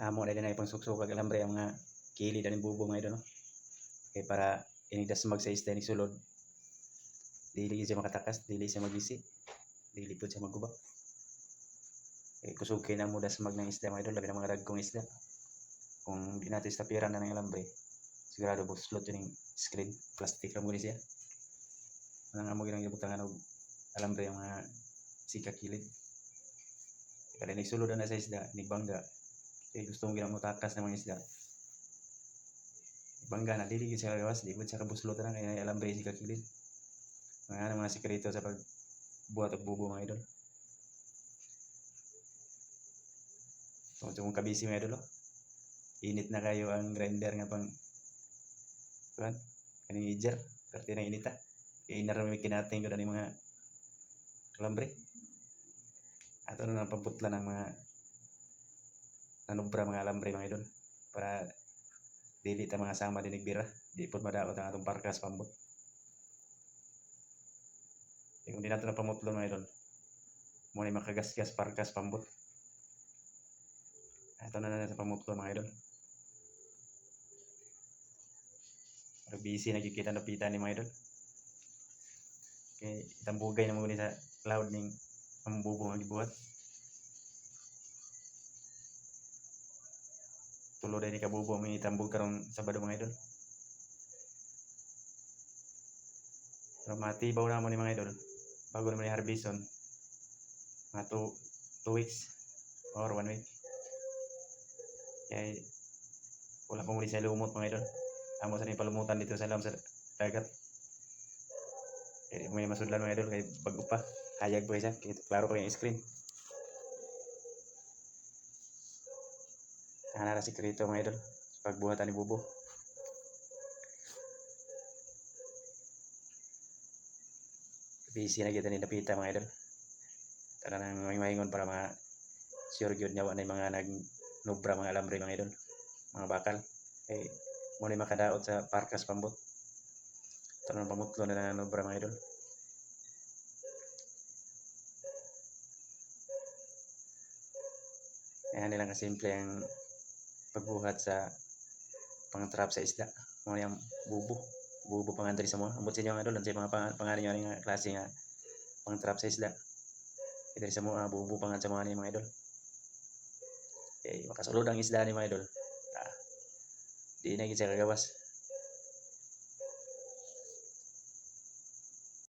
amo na din na ipang suksok kag alambre ang mga kilid ani bubo mga idol no? Kay para inigdas mag sa isda ni sulod. Dili siya makatakas dili siya magisi dili pud siya magguba kay kusog kay na mo das mag ng isda mga idol labi na mga dagkong isda kung di natin tapiran na ng alambre sigurado buslot yun yung screen plastic lang muna siya. Ang amo ginang gibutangan og alambre ang mga sika kilid kada nagsulod na sa isda nigbangga kay gusto mong ginang mutakas ng mga isda? Bangga na dili gyud siya gawas di gud siya kabuslot na kaya alambre sika kilid. Mga ano mga sikreto sa pagbuhat og bubo mga idol. Tungkol mong kabisi mga idol oh. Init na kayo ang grinder nga pang kuan kaning ijar perti na inita. Kay inarami kinating ko ni mga alambre ato na nang pamputla ng mga nanubra mga alambre mga idol para dili ta mga sama dinig bira di pod madaot ang atong parkas pambot e kung di nato na pamutlo mga idol mo ni makagasgas parkas pambot ato na na sa pamutlo mga idol Pero busy nakikita na pita ni mga idol. Kay itambugay na muna sa cloud ning ang gibuhat. Tulo dahil ni kabubo ang itambog karong Sabado mga idol. Pero matibaw na mo ni mga idol. Bago naman ni Harbison. Mga 2 2 weeks or 1 week. Kaya wala pa muli sa lumot mga idol amo sa ni palumutan dito sa lam sa dagat eh, may masudlan mga idol kay bago pa hayag siya kay klaro pa yung screen ana ra sikreto mga idol pagbuhatan ni bubo. Busy na kita ni napita mga idol. Tara nang may para mga sure gyud nyawa na mga nag nubra mga alambre mga idol mga bakal. Kay mo ni makadaot sa parkas pambot. Ito na pamutlo na na nubra mga idol. Ayan nilang kasimple ang pagbuhat sa pang-trap sa isda. Mo yung bubo. Bubo pangandali sa mga. Ambot sa inyo mga idol sa mga pang pangalan nyo nga klase nga pang-trap sa isda. Ito sa mga bubo pangan sa mga ni mga idol. Eh makasulod ang isda ni mga idol. Di na gid siya kagawas